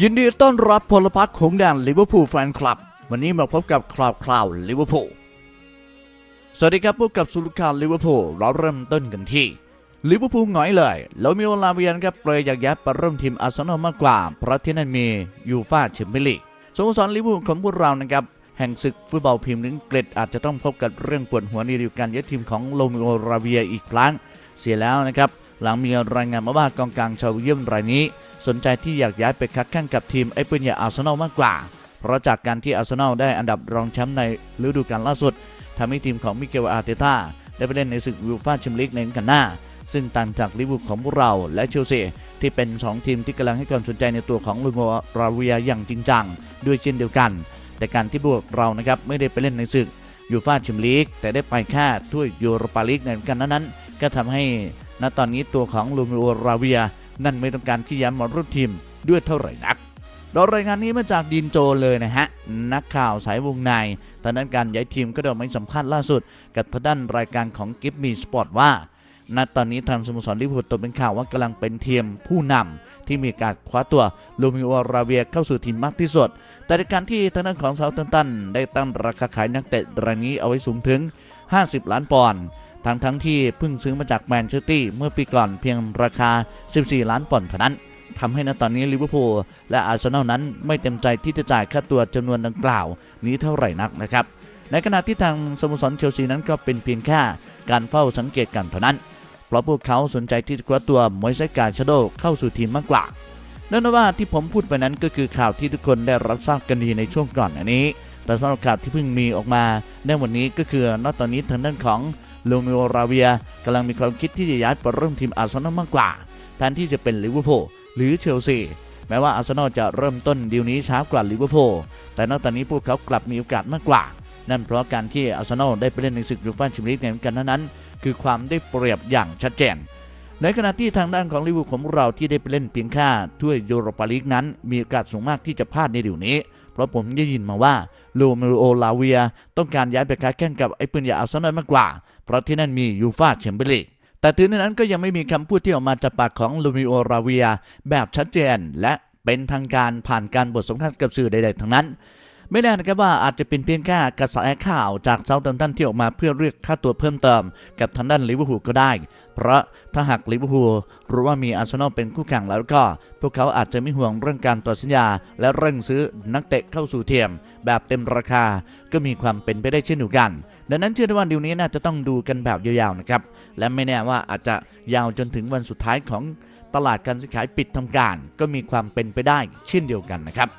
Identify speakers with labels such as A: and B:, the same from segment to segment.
A: ยินดีต้อนรับพลพรรคของแดนลิเวอร์พูลแฟนคลับ วันนี้มาพบกับคราวคราวลิเวอร์พูลสวัสดีครับพบกับสุลคารลิเวอร์พูลเราเริ่มต้นกันที่ลิเวอร์พูลหงอยเลยแล้วมีโอลาเวียนครับเปรยอยากย้ายไปเริ่มทีมอาร์เซนอลมากกว่า เพราะที่นั่นมียูฟ่าแชมเปี้ยนลีกสโมสรลิเวอร์พูลของพวกเรานะครับแห่งศึกฟุตบอลพรีเมียร์ลีกอังกฤษอาจจะต้องพบกับเรื่องปวดหัวในฤดูกาลย้ายทีมของโลมิโอลาเวียอีกครั้งเสียแล้วนะครับหลังมีรายงานมาว่ากองกลางชาวเยี่ยมรายนี้ สนใจที่อยากย้ายไปคัดแข่งกับทีมไอเปิลยาอาร์เซนอลมากกว่า เพราะจากการที่อาร์เซนอลได้อันดับรองแชมป์ในฤดูกาลล่าสุดทำให้ทีมของมิเกลอาร์เตต้าได้ไปเล่นในศึกวิลฟาแชมเปี้ยนลีกในกาลหน้า ซึ่งต่างจากลิเวอร์พูลของพวกเราและเชลซีที่เป็น 2 ทีมที่กำลังให้ความสนใจในตัวของลูโมราเวียอย่างจริงจังด้วยเช่นเดียวกัน แต่การที่พวกเรานะครับไม่ได้ไปเล่นในศึกยูฟ่าแชมเปี้ยนลีกแต่ได้ไปแค่ถ้วยยูโรปาลีกในกาลนั้น ก็ทำให้ณตอนนี้ตัวของลูโมราเวีย นั่นไม่ต้องการที่ย้ำมาร่วมทีมด้วยเท่าไหร่นักเรารายงานนี้มาจากดินโจเลยนะฮะ นักข่าวสายวงในตอนนั้นการย้ายทีมก็ได้ออกมาให้สัมภาษณ์ล่าสุด กับทางด้านรายการของกิฟต์มีสปอร์ตว่า ณ ตอนนี้ทางสโมสรลิเวอร์พูลตกเป็นข่าวว่ากำลังเป็นทีมผู้นำที่มีการคว้าตัวลูมิโอราเวียเข้าสู่ทีมมากที่สุด แต่ในการที่ทางด้านของเซาท์ตัน ได้ตั้งราคาขายนักเตะรายนี้เอาไว้สูงถึง 50 ล้านปอนด์ ทั้งทั้งที่เพิ่งซื้อมาจากแมนเชสเตอร์เมื่อปีก่อนเพียงราคา 14 ล้านปอนด์เท่านั้นทำให้ณตอนนี้ลิเวอร์พูลและอาร์เซนอลนั้นไม่เต็มใจที่จะจ่ายค่าตัวจำนวนดังกล่าว นี้เท่าไหร่นักนะครับ ในขณะที่ทางสโมสรเชลซีนั้นก็เป็นเพียงแค่การเฝ้าสังเกตกันเท่านั้น เพราะพวกเขาสนใจที่จะคว้าตัวมอยเซกาชโดเข้าสู่ทีมมากกว่านั่นว่าที่ผมพูดไปนั้นก็คือข่าวที่ทุกคนได้รับทราบกันดีในช่วงก่อนอันนี้ แต่สำหรับข่าวที่เพิ่งมีออกมาในวันนี้ก็คือณตอนนี้ทางด้านของ ลูมิโอราเวียกำลังมีความคิดที่จะย้ายไปเริ่มทีมอาร์เซนอลมากกว่าแทนที่จะเป็นลิเวอร์พูลหรือเชลซีแม้ว่าอาร์เซนอลจะเริ่มต้นดีลนี้ช้ากว่าลิเวอร์พูลแต่ณตอนนี้พวกเขากลับมีโอกาสมากกว่า นั่นเพราะการที่อาร์เซนอลได้ไปเล่นในศึกยูฟ่าแชมเปี้ยนลีกในกันนั้น คือความได้เปรียบอย่างชัดเจน ในขณะที่ทางด้านของลิเวอร์พูลของเราที่ได้ไปเล่นเพียงแค่ถ้วยยูโรปาลีกนั้น มีโอกาสสูงมากที่จะพลาดในเดี๋ยวนี้ เพราะผมได้ยินมาว่าลูมิโอลาเวียต้องการย้ายไปค้าแข่งกับไอ้ปืนยาอาร์เนอยมากกว่า เพราะที่นั่นมียูฟาแชมเปี้ยนลีกแต่ถึงนั้นก็ยังไม่มีคำพูดที่ออกมาจากปากของลูมิโอลาเวียแบบชัดเจนและเป็นทางการผ่านการบทสัมภาษณ์กับสื่อใดๆทั้งนั้น ไม่แน่นะครับว่าอาจจะเป็นเพียงแค่กระแสข่าวจากเซาท์ตันตันที่ออกมาเพื่อเรียกค่าตัวเพิ่มเติม กับทางด้านลิเวอร์พูลก็ได้ เพราะถ้าหากลิเวอร์พูลรู้ว่ามีอาร์เซนอลเป็นคู่แข่งแล้วก็ พวกเขาอาจจะไม่ห่วงเรื่องการต่อสัญญา และเร่งซื้อนักเตะเข้าสู่เทียม แบบเต็มราคาก็มีความเป็นไปได้เช่นเดียวกัน ดังนั้นเชื่อได้ว่าดีลนี้น่าจะต้องดูกันแบบยาวๆนะครับและไม่แน่ว่าอาจจะยาวจนถึงวันสุดท้ายของตลาดการซื้อขายปิดทำการ ก็มีความเป็นไปได้เช่นเดียวกันนะครับ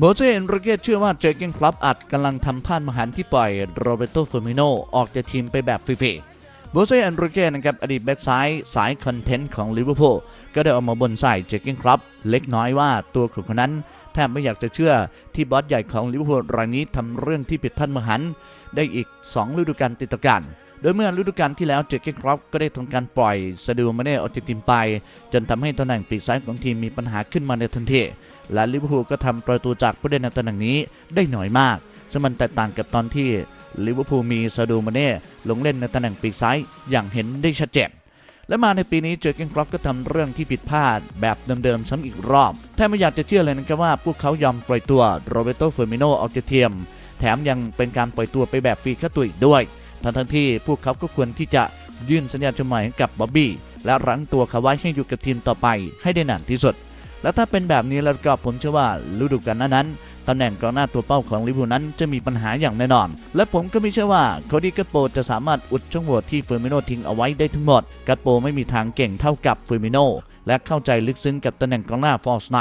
A: โบเซเอนริเกตเชื่อว่าเจอเกนคลับอาจกำลังทำพลาดมหันที่ปล่อยโรเบโตฟอร์มิโนออกจากทีมไปแบบฟรีๆโบเซเอนริเกตนะครับอดีตแบ็กซ้ายสายคอนเทนต์ของลิเวอร์พูลก็ได้ออกมาบนใส่เจอเกนคลับเล็กน้อยว่าตัวของคนนั้นแทบไม่อยากจะเชื่อที่บอสใหญ่ของลิเวอร์พูลรายนี้ทำเรื่องที่ผิดพลาดมหันได้อีก 2 ฤดูกาลติดต่อกันโดยเมื่อฤดูกาลที่แล้วเจอร์เกนคลับก็ได้ทำการปล่อยซาดูมาเน่ออกจากทีมไป จนทำให้ตำแหน่งปีกซ้ายของทีมมีปัญหาขึ้นมาในทันที และลิเวอร์พูลก็ทำประตูจากผู้เล่นในตำแหน่งนี้ได้น้อยมาก ซึ่งมันแตกต่างกับตอนที่ลิเวอร์พูลมีซาดูมาเน่ลงเล่นในตำแหน่งปีกซ้ายอย่างเห็นได้ชัดเจนและมาในปีนี้เจอเกนครอปก็ทำเรื่องที่ผิดพลาดแบบเดิมๆซ้ำอีกรอบแทบไม่อยากจะเชื่อเลยนะครับว่าพวกเขายอมปล่อยตัวโรเบโตเฟอร์มิโนออกจากทีมแถมยังเป็นการปล่อยตัวไปแบบฟรีค่าตัวอีกด้วย ทั้งทั้งที่พวกเขาก็ควรที่จะยื่นสัญญาชมใหม่กับบ๊อบบี้และรั้งตัวเขาไว้ให้อยู่กับทีมต่อไปให้ได้นานที่สุด และถ้าเป็นแบบนี้แล้วก็ผมเชื่อว่าฤดูกาลนั้น ตำแหน่งกองหน้าตัวเป้าของลิเวอร์พูลนั้นจะมีปัญหาอย่างแน่นอน และผมก็ไม่เชื่อว่าโคดี้กัตโปจะสามารถอุดช่องโหว่ที่เฟอร์มิโนทิ้งเอาไว้ได้ทั้งหมดกัตโปไม่มีทางเก่งเท่ากับเฟอร์มิโน และเข้าใจลึกซึ้งกับตำแหน่งกองหน้าฟอร์สไน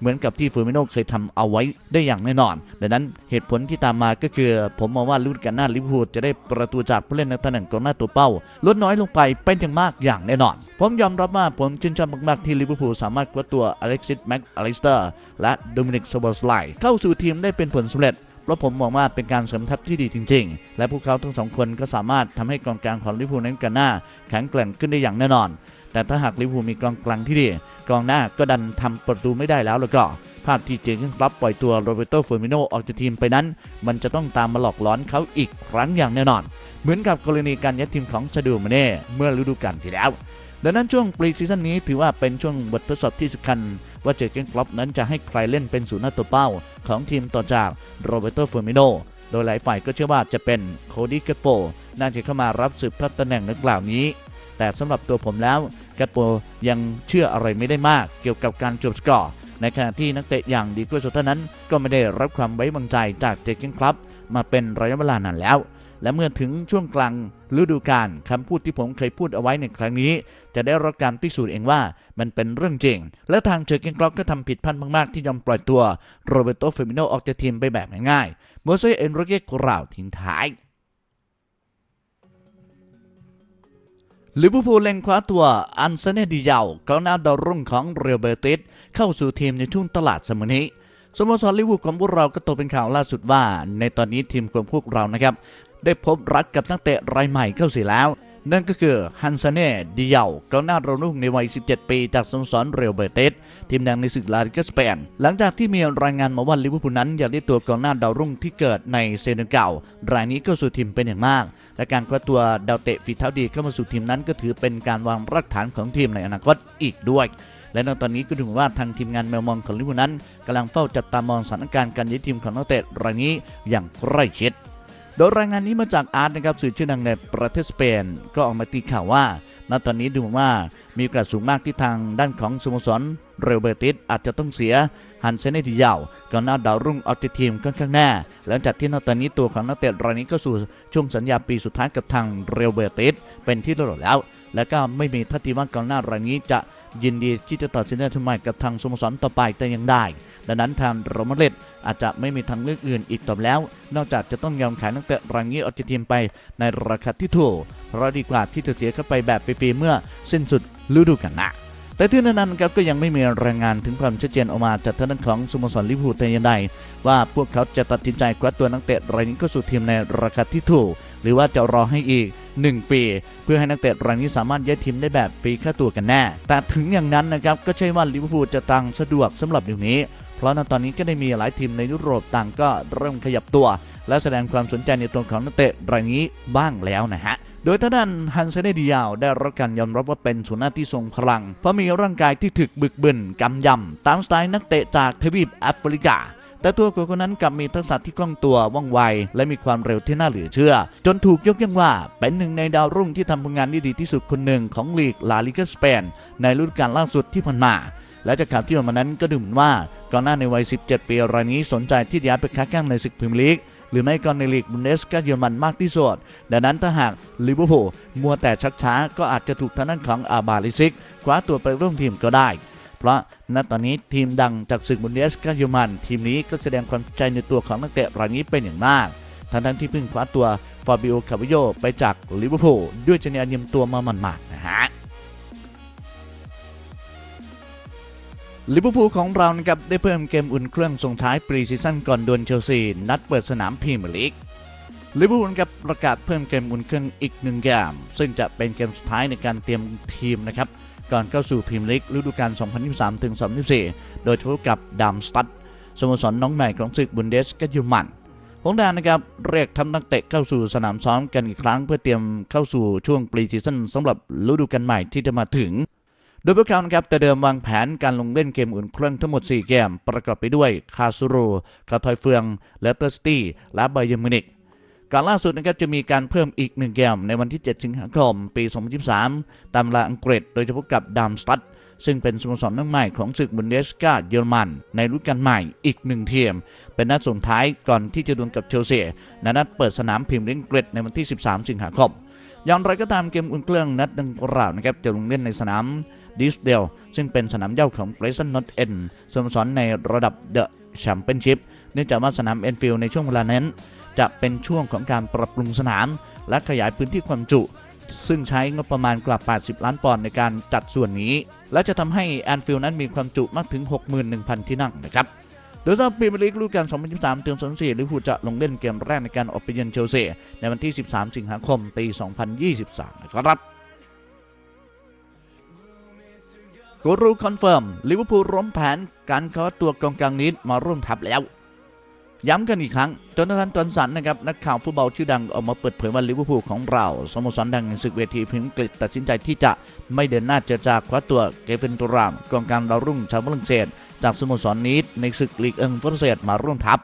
A: เหมือนกับที่ฟอร์มิโนเคยทำเอาไว้ได้อย่างแน่นอน ดังนั้นเหตุผลที่ตามมาก็คือ ผมมองว่าฤดูกาลหน้าลิเวอร์พูลจะได้ประตูจากผู้เล่นในตำแหน่งกองหน้าตัวเป้า ลดน้อยลงไปเป็นอย่างมากอย่างแน่นอน ผมยอมรับว่าผมชื่นชอบมากๆที่ลิเวอร์พูลสามารถคว้าตัวอเล็กซิสแม็กอลิสเตอร์และโดมินิกโซบอสไลเข้าสู่ทีมได้เป็นผลสำเร็จเพราะผมมองว่าเป็นการเสริมทัพที่ดีจริง ๆ และพวกเขาทั้งสองคนก็สามารถทำให้กองกลางของลิเวอร์พูลนั้นกันหน้าแข็งแกร่งขึ้นได้อย่างแน่นอน แต่ถ้าหากลิเวอร์พูลมีกองกลางที่ดีกองหน้าก็ดันทำประตูไม่ได้แล้วแล้วก็ภาพที่เจอร์เกนคลับปล่อยตัวโรเบโตเฟอร์มิโนออกจากทีมไปนั้น มันจะต้องตามมาหลอกหลอนเขาอีกครั้งอย่างแน่นอน เหมือนกับกรณีการย้ายทีมของซาดูมาเน่เมื่อฤดูกาลที่แล้ว ดังนั้นช่วงปรีซีซั่นนี้ถือว่าเป็นช่วงบททดสอบที่สำคัญ ว่าเจอเกนคล็อปนั้นจะให้ใครเล่นเป็นศูนย์หน้าตัวเป้า ของทีมต่อจากโรเบโตเฟอร์มิโนโดยหลายฝ่ายก็เชื่อว่าจะเป็นโคดี้เกโปน่าจะเข้ามารับสืบทอดตำแหน่งดังกล่าวนี้ แต่สำหรับตัวผมแล้วเกปโปยังเชื่ออะไรไม่ได้มากเกี่ยวกับการจบสกอร์ในขณะที่นักเตะอย่างดีกว่าโซต้านั้น ก็ไม่ได้รับความไว้วางใจจากเจอร์เกนคลับมาเป็นระยะเวลานานแล้ว และเมื่อถึงช่วงกลางฤดูกาลคำพูดที่ผมเคยพูดเอาไว้ในครั้งนี้ จะได้รับการพิสูจน์เองว่ามันเป็นเรื่องจริง และทางเจอเกนคล็อปก็ทำผิดพลาดมาก ๆ ที่ยอมปล่อยตัวโรเบโตเฟมิโนออกจากทีมไปแบบง่ายๆโมเซสเอนโรเกกล่าวทิ้งท้าย ลิเวอร์พูลเล็งคว้าตัวอันเซเนดิยาวกองหน้าดาวรุ่งของเรอัลเบติสเข้าสู่ทีมในช่วงตลาดสมอนี้สโมสรลิเวอร์พูลของพวกเราก็โตเป็นข่าวล่าสุดว่า ในตอนนี้ทีมของพวกเรานะครับ ได้พบรักกับนักเตะรายใหม่เข้าเสียแล้ว นั่นก็คือฮันซาเน่ดิเยาวกองหน้าดาวรุ่งในวัย 17 ปี จากสโมสรเรอัลเบติสทีมดังในศึกลาลิกาสเปน หลังจากที่มีรายงานมาว่าลิเวอร์พูลนั้นอยากได้ตัวกองหน้าดาวรุ่งที่เกิดในเซเนกัลรายนี้ก็สู่ทีมเป็นอย่างมาก และการคว้าตัวดาวเตะฝีเท้าดีเข้ามาสู่ทีมนั้นก็ถือเป็นการวางรากฐานของทีมในอนาคตอีกด้วยและในตอนนี้ก็ดูเหมือนว่าทางทีมงานแมวมองของลิเวอร์พูลนั้นกำลังเฝ้าจับตามองสถานการณ์การย้ายทีมของนักเตะรายนี้อย่างใกล้ชิด โดยรายงานนี้มาจากอาร์ตนะครับสื่อชื่อดังในประเทศสเปน ก็ออกมาตีข่าวว่า ณ ตอนนี้ดูเหมือนว่ามีโอกาสสูงมากที่ทางด้านของสโมสรเรอเบติสอาจจะต้องเสียฮันเซเนติยาวก่อนหน้าดาวรุ่งออกจากทีมค่อนข้างแน่หลังจากที่ณตอนนี้ตัวของนักเตะรายนี้ก็สู่ช่วงสัญญาปีสุดท้ายกับทางเรอเบติสเป็นที่เรียบร้อยแล้ว และก็ไม่มีท่าทีว่ากองหน้ารายนี้จะยินดีที่จะตัดสินใจทำไมกับทางสโมสรต่อไปแต่ยังได้ ดังนั้นทางโรมาเลตอาจจะไม่มีทางเลือกอื่นอีกต่อแล้ว นอกจากจะต้องยอมขายนักเตะรายนี้ออกจากทีมไปในราคาที่ถูกเพราะดีกว่าที่จะเสียเข้าไปแบบฟรีๆเมื่อสิ้นสุดฤดูกาลน้าแต่ที่นั้นครับก็ยังไม่มีรายงานถึงความชัดเจนออกมาจากทางด้านของสโมสรลิเวอร์พูลแต่อย่างใดว่าพวกเขาจะตัดสินใจคว้าตัวนักเตะรายนี้เข้าสู่ทีมในราคาที่ถูก หรือว่าจะรอให้อีก 1 ปี เพื่อให้นักเตะรายนี้สามารถย้ายทีมได้แบบฟรีค่าตัวกันแน่ แต่ถึงอย่างนั้นนะครับก็ใช่ว่าลิเวอร์พูลจะตังสะดวกสำหรับเดี๋ยวนี้ เพราะณตอนนี้ก็ได้มีหลายทีมในยุโรปต่างก็เริ่มขยับตัว และแสดงความสนใจในตัวของนักเตะรายนี้บ้างแล้วนะฮะโดยทางด้านฮันเซเนดิยาวได้รับการยอมรับว่าเป็นสุนัขที่ทรงพลัง เพราะมีร่างกายที่ถึกบึกบึนกำยำ ตามสไตล์นักเตะจากทวีปแอฟริกา แต่ตัวเขาคนนั้นกลับมีทักษะที่คล่องตัวว่องไว และมีความเร็วที่น่าเหลือเชื่อ จนถูกยกย่องว่าเป็นหนึ่งในดาวรุ่งที่ทำผลงานได้ดีที่สุดคนหนึ่งของลีกลาลิกาสเปนในฤดูกาลล่าสุดที่ผ่านมา และจากข่าวที่ออกมานั้นก็ดูเหมือนว่าก่อนหน้าในวัย 17 ปีรายนี้สนใจที่จะย้ายไปค้าแข้งในศึกพรีเมียร์ลีกหรือไม่ก็ในลีกบุนเดสกาเยอรมันมากที่สุด ดังนั้นถ้าหากลิเวอร์พูลมัวแต่ชักช้าก็อาจจะถูกทางด้านของอาบาลิซิกคว้าตัวไปร่วมทีมก็ได้ เพราะณตอนนี้ทีมดังจากศึกบุนเดสกาเยอรมัน ทีมนี้ก็แสดงความใจในตัวของนักเตะรายนี้เป็นอย่างมากทั้งทั้งที่เพิ่งคว้าตัวฟาบิโอคาวิโยไปจากลิเวอร์พูลด้วยจัญญาเนียมตัวมาหมาดๆนะฮะ ลิเวอร์พูลของเรานะครับได้เพิ่มเกมอุ่นเครื่องส่งท้ายปรีซีซั่นก่อนดวลเชลซี นัดเปิดสนามพรีเมียร์ลีกลิเวอร์พูลกับประกาศเพิ่มเกมอุ่นเครื่องอีกหนึ่งเกมซึ่งจะเป็นเกมสุดท้ายในการเตรียมทีมนะครับก่อนเข้าสู่พรีเมียร์ลีกฤดูกาล 2023-2024 โดยทบกับดัมสตัดสโมสรน้องใหม่ของศึกบุนเดสกาเยอรมันหงแดงนะครับเรียกทำนักเตะเข้าสู่สนามซ้อมกันอีกครั้ง เพื่อเตรียมเข้าสู่ช่วงปรีซีซั่นสำหรับฤดูกาลใหม่ที่จะมาถึง โดยพวกเขานะครับแต่เดิมวางแผนการลงเล่นเกมอุ่นเครื่องทั้งหมด 4 เกม ประกอบไปด้วยคาซูโรคาทอยเฟืองเลสเตอร์ซิตี้และไบเยอร์มินิกการล่าสุดนะครับจะมีการเพิ่มอีก 1 เกมในวันที่ 7 สิงหาคม ปี 2023 ตามเวลาอังกฤษโดยเฉพาะกับดัมสตัดซึ่งเป็นสโมสรน้องใหม่ของศึกบุนเดสกาเยอรมัน ในฤดูกาลใหม่อีกหนึ่งทีม เป็นนัดส่งท้ายก่อนที่จะดวลกับเชลซีในนัดเปิดสนามพรีเมียร์ลีกอังกฤษในวันที่ 13 สิงหาคมอย่างไรก็ตามเกมอุ่นเครื่องนัดดังกล่าวนะครับจะลงเล่นในสนาม ดิสเดลซึ่งเป็นสนามเย่าของเกรซันนอตเอ็นสโมสรในระดับเดอะแชมเปี้ยนชิพเนื่องจากว่าสนามเอ็นฟิลในช่วงเวลานั้น จะเป็นช่วงของการปรับปรุงสนาม และขยายพื้นที่ความจุ ซึ่งใช้งบประมาณกว่า 80 ล้านปอนด์ในการจัดส่วนนี้ และจะทำให้แอนฟิลด์นั้นมีความจุมากถึง 61,000 ที่นั่งนะครับโดยสำหรับพรีเมียร์ลีกฤดูกาล2023ถึง2024ลิเวอร์พูลจะลงเล่นเกมแรกในการออกไปเยือนเชลซีในวันที่ 13 สิงหาคมปี 2023 นะครับ กูรูคอนเฟิร์มลิเวอร์พูลล้มแผนการคว้าตัวกองกลางนี้มาร่วมทัพแล้ว ย้ำกันอีกครั้งจนทันจนสันนะครับนักข่าวฟุตบอลชื่อดังออกมาเปิดเผยว่าลิเวอร์พูลของเราสโมสรดังในศึกเวทีพรีเมียร์กฤษตัดสินใจที่จะไม่เดินหน้าเจรจาคว้าตัวเกเฟนตุรามกองกลางดาวรุ่งชาวฝรั่งเศสจากสโมสรนีดในศึกลีกเอิงฝรั่งเศสมาร่วมทัพ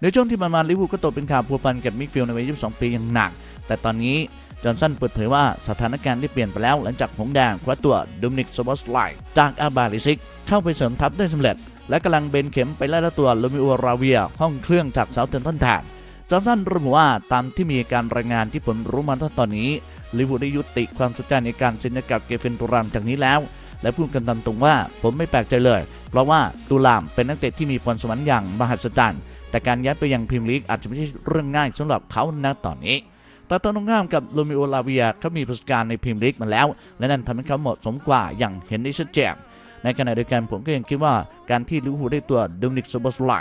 A: ในช่วงที่ผ่านมาลิเวอร์พูลก็ตกเป็นข่าวพัวพันกับมิดฟิลในวัย 22 ปีอย่างหนัก แต่ตอนนี้จอห์นสันเปิดเผยว่าสถานการณ์ได้เปลี่ยนไปแล้วหลังจากหงแดงคว้าตัวโดมินิกโซบอสไลจากอาบาลิซิก เข้าไปเสริมทัพได้สำเร็จ และกำลังเบนเข็มไปไล่ล่าตัวโลมิโอราเวีย ห้องเครื่องจากเซาเทนตันแทนจอห์นสันระบุว่าตามที่มีการรายงานที่ผมรู้มาตั้งตอนนี้ลิเวอร์พูลได้ยุติความสนใจในการเซ็นกับเกเฟนตุรามจากนี้แล้ว และพูดกันตามตรงว่าผมไม่แปลกใจเลย เพราะว่าตุลามเป็นนักเตะที่มีพรสวรรค์อย่างมหัศจรรย์แต่การย้ายไปยังพรีเมียร์ลีกอาจจะไม่ใช่เรื่องง่ายสำหรับเขาณตอนนี้ แต่ตอนงามกับโรมิโอลาเวียเขามีประสบการณ์ในพรีเมียร์ลีกมาแล้ว และนั่นทำให้เขาเหมาะสมกว่าอย่างเห็นได้ชัดเจนในขณะเดียวกันผมก็ยังคิดว่าการที่ลิเวอร์พูลได้ตัวโดมินิกโซบอสไล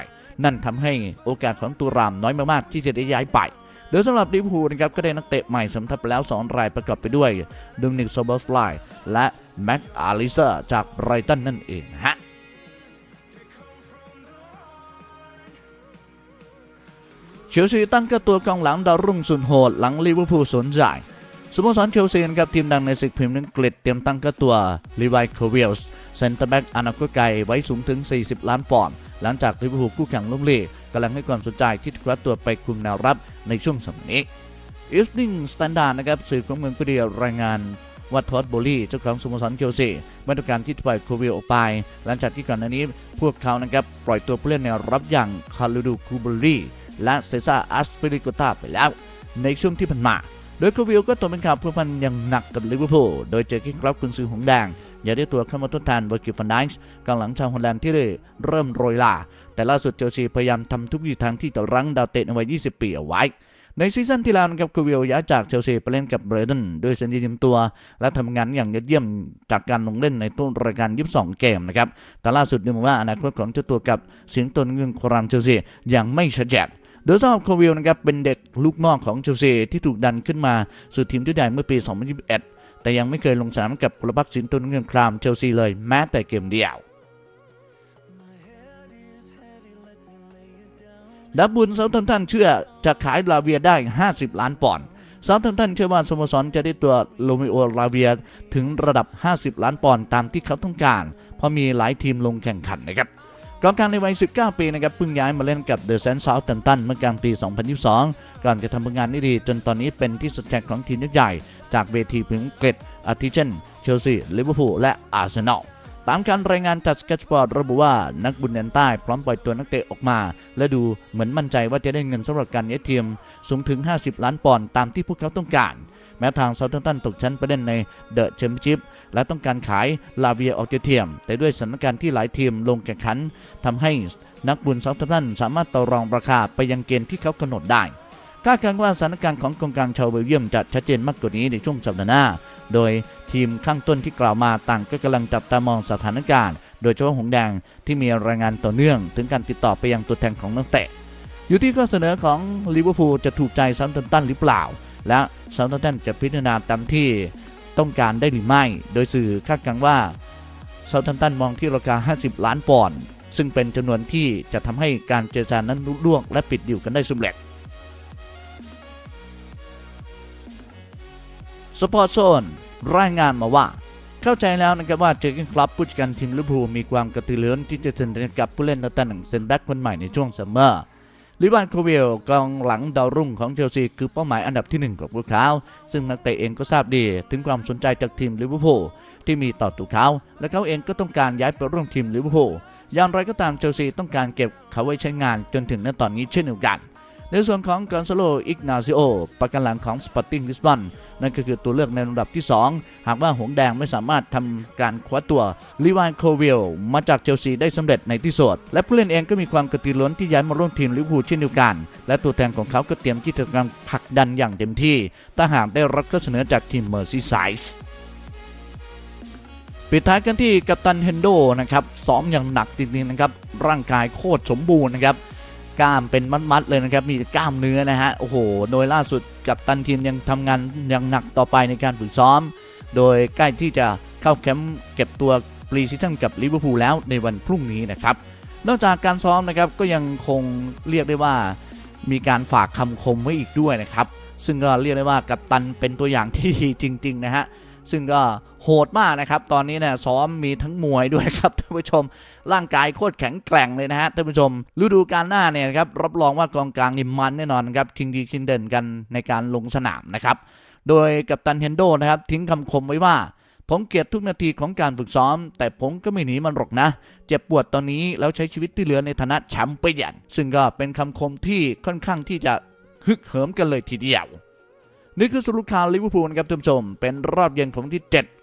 A: นั่นทำให้โอกาสของตูรามน้อยมากๆที่จะได้ย้ายไปโดยสำหรับลิเวอร์พูลนะครับก็ได้นักเตะใหม่สมทับไปแล้ว 2 รายประกอบไปด้วยโดมินิกโซบอสไลและแม็กอาลิเตอร์จากไบรตันนั่นเองฮะ เชลซีตั้งก็ตัวกองหลังดาวรุ่งสุดโหดหลังลิเวอร์พูลสนใจสโมสรเชลซีนะครับทีมดังในศึกพรีเมียร์อังกฤษเตรียมตั้งก็ตัวลีไวายโคเวลส์เซนเตอร์แบ็กอนาคตไกลไว้สูงถึง 40 ล้านปอนด์หลังจากลิเวอร์พูลคู่แข่งล้มลวกำลังให้ความสนใจที่จะคว้าตัวไปคุมแนวรับในช่วงสมัยนี้อีฟนิงสแตนดาร์ดนะครับสื่อของเมืองกุดียรายงานว่าทอดโบลี่เจ้าของสโมสรเชลซีมาตรการที่จะปล่อยโคเวลออกไป หลังจากที่ก่อนหน้านี้พวกเขานะครับปล่อยตัวผู้เล่นแนวรับอย่างคาร์ลูดูคูเบอรี่ และเซซ่าอัสเปริโกตาไปแล้ว ในช่วงที่ผ่านมาโดยโควิลก็ตกเป็นข่าวพัวพันอย่างหนักกับลิเวอร์พูลโดยเจอคิงครับกุนซือหงแดงอย่าได้ตัวเข้ามาทดแทนเวอร์กิฟันไดส์กองหลังชาวฮอลแลนด์ที่เริ่มโรยลา แต่ล่าสุดเจลซีพยายามทำทุกวิถีทางที่จะรั้งดาวเตะในวัย 20 ปีเอาไว้ ในซีซั่นที่แล้วนะครับโควิลย้ายจากเชลซีไปเล่นกับเบรตันด้วยสัญญายืมตัว และทำงานอย่างยอดเยี่ยมจากการลงเล่นในต้นรายการ 22 เกมนะครับแต่ล่าสุดดูเหมือนว่าอนาคตของเจ้าตัวกับเสียงตนเงินโครามเชลซียังไม่ชัดเจน โดยสำหรับโควิลนะครับเป็นเด็กลูกหมอกของเชลซีที่ถูกดันขึ้นมาสู่ทีมที่ใหญ่เมื่อปี 2021 แต่ยังไม่เคยลงสนามกับกุลบักสินตุนเงินครามเชลซีเลยแม้แต่เกมเดียวดับบุญเซาท์แฮมป์ตันเชื่อจะขายลาเวียได้ 50 ล้านปอนด์เซาท์แฮมป์ตันเชื่อว่าสโมสรจะได้ตัวโรมิโอลาเวียถึงระดับ 50 ล้านปอนด์ตามที่เขาต้องการ เพราะมีหลายทีมลงแข่งขันนะครับ กองกลางในวัย 19 ปีนะครับเพิ่งย้ายมาเล่นกับเดอะแซนต์เซาท์แฮมป์ตันเมื่อกลางปี 2022 ก่อนจะทำผลงานได้ดีจนตอนนี้เป็นที่สนใจของทีมยักษ์ใหญ่ จากเวทีพรีเมียร์อังกฤษอาทิเช่นเชลซีลิเวอร์พูลและอาร์เซนอลตามการรายงานจากสเก็ตบอร์ดระบุว่านักบุญแดนใต้พร้อมปล่อยตัวนักเตะออกมา และดูเหมือนมั่นใจว่าจะได้เงินสำหรับการย้ายทีมสูงถึง 50 ล้านปอนด์ตามที่พวกเขาต้องการ แม้ทางเซาท์แฮมป์ตันตกชั้นไปเล่นในเดอะแชมเปี้ยนชิพ และต้องการขายลาเวียออกจากทียม แต่ด้วยสถานการณ์ที่หลายทีมลงแข่งขันทำให้นักบุญเซาท์แฮมป์ตันสามารถต่อรองราคาไปยังเกณฑ์ที่เขากำหนดได้คาดการณ์ว่าสถานการณ์ของกองกลางชาวเบลเยียมจะชัดเจนมากกว่านี้ในช่วงสัปดาห์หน้า โดยทีมข้างต้นที่กล่าวมาต่างก็กำลังจับตามองสถานการณ์ โดยเฉพาะหงแดงที่มีรายงานต่อเนื่อง ถึงการติดต่อไปยังตัวแทนของนักเตะ อยู่ที่ข้อเสนอของลิเวอร์พูลจะถูกใจซัมตันตันหรือเปล่า และซัมตันตันจะพิจารณาตามที่ ต้องการได้หรือไม่ โดยสื่อคาดการณ์ว่าเซัมตันตันมองที่ราคา 50 ล้านปอนด์ซึ่งเป็นจำนวนที่จะทำให้การเจรจานั้นลุล่วง และปิดดิวกันได้สำเร็จสปอร์ตโซนรายงานมาว่า เข้าใจแล้วนะครับว่าเจอร์เกนคลับผู้จัดการทีมลิเวอร์พูลมีความกระตือรือร้นที่จะเซ็นสัญญากับผู้เล่นในตำแหน่งเซนแบ็กคนใหม่ในช่วงซัมเมอร์ ลิวานโคเวลกองหลังดาวรุ่งของเชลซีคือเป้าหมายอันดับที่หนึ่งของพวกเขา ซึ่งนักเตะเองก็ทราบดีถึงความสนใจจากทีมลิเวอร์พูลที่มีต่อตัวเขา และเขาเองก็ต้องการย้ายไปร่วมทีมลิเวอร์พูลอย่างไรก็ตามเชลซีต้องการเก็บเขาไว้ใช้งานจนถึงณตอนนี้เช่นเดียวกัน ในส่วนของกอนซาโลอิกนาซิโอประกันหลังของสปอร์ติ้งลิสบอนนั่นก็คือตัวเลือกในลำดับที่ 2 หากว่าหงแดงไม่สามารถทำการคว้าตัวลีวานโควิลมาจากเชลซีได้สำเร็จในที่สุดและผู้เล่นเองก็มีความกระตือรือร้นที่ย้ายมาร่วมทีมลิเวอร์พูลเช่นเดียวกัน และตัวแทนของเขาก็เตรียมที่จะกำลังผลักดันอย่างเต็มที่ถ้าหากได้รับข้อเสนอจากทีมเมอร์ซีไซส์ปิดท้ายกันที่กัปตันเฮนโดนะครับซ้อมอย่างหนักจริงๆนะครับร่างกายโคตรสมบูรณ์นะครับ กล้ามเป็นมัดๆเลยนะครับมีกล้ามเนื้อนะฮะโอ้โหโดยล่าสุดกับตันทีมยังทำงานอย่างหนักต่อไปในการฝึกซ้อม โดยใกล้ที่จะเข้าแคมป์เก็บตัวปรีซีซั่นกับลิเวอร์พูลแล้วในวันพรุ่งนี้นะครับนอกจากการซ้อมนะครับก็ยังคงเรียกได้ว่า มีการฝากคำคมไว้อีกด้วยนะครับซึ่งก็เรียกได้ว่ากัปตันเป็นตัวอย่างที่ดีจริง ๆ นะฮะซึ่งก็ โหดมากนะครับ ตอนนี้เนี่ยซ้อมมีทั้งมวยด้วยครับท่านผู้ชม ร่างกายโคตรแข็งแกร่งเลยนะฮะท่านผู้ชม ฤดูกาลหน้าเนี่ยครับรับรองว่ากองกลางนี่มันแน่นอนครับคิงดีคิงเด่นกันในการลงสนามนะครับ โดยกัปตันเฮนโดนะครับทิ้งคำคมไว้ว่าผมเกลียดทุกนาทีของการฝึกซ้อม แต่ผมก็ไม่หนีมันหรอกนะ เจ็บปวดตอนนี้แล้วใช้ชีวิตที่เหลือในฐานะแชมป์เปี้ยนซึ่งก็เป็นคำคมที่ค่อนข้างที่จะฮึกเหิมกันเลยทีเดียว นี่คือสรุปข่าวลิเวอร์พูลนะครับท่านผู้ชม เป็นรอบเย็นของที่ 7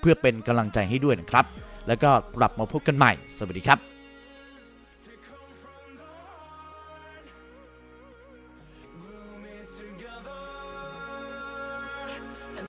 A: เพื่อเป็นกำลังใจให้ด้วยนะครับ แล้วก็กลับมาพบกันใหม่ สวัสดีครับ